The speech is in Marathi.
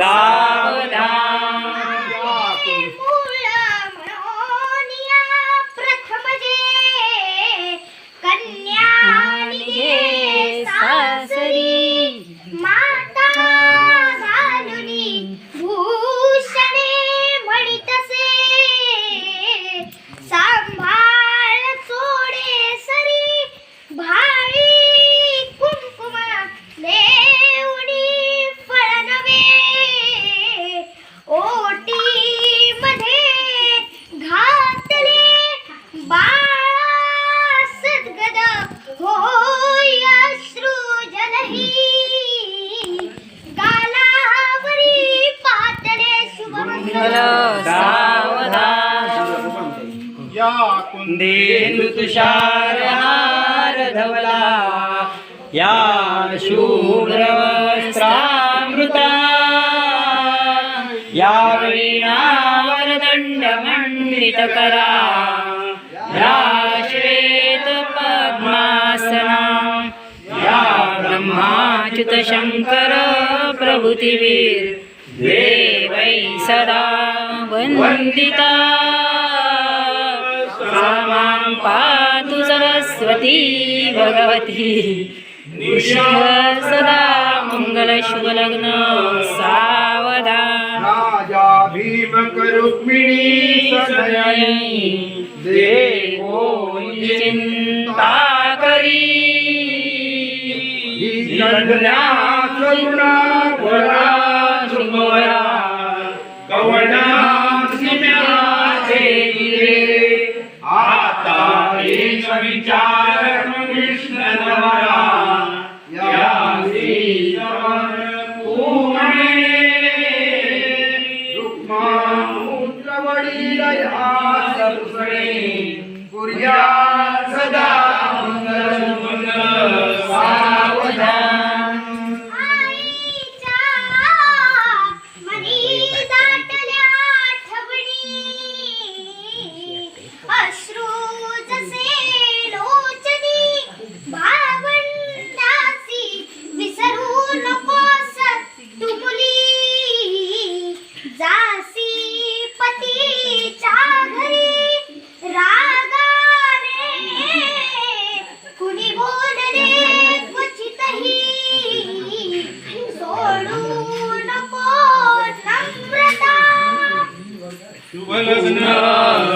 सावधान शुभमंगल सावधान. या कुंदी तुषार हार धवला. या शुभ्र वस्त्रामृता. या वीणावर दंड मंडित करा. या श्वेत पद्मासना. या ब्रह्माच्युत शंकर प्रभृतीवीर. देवै सदा वन्दिता। मां पातु सरस्वती भगवती। सदा मङ्गलशुभलग्न सावधान। राजा भीमक रुक्मिणी सदयी देवो चिंता करी। कन्या Yeah. Krishna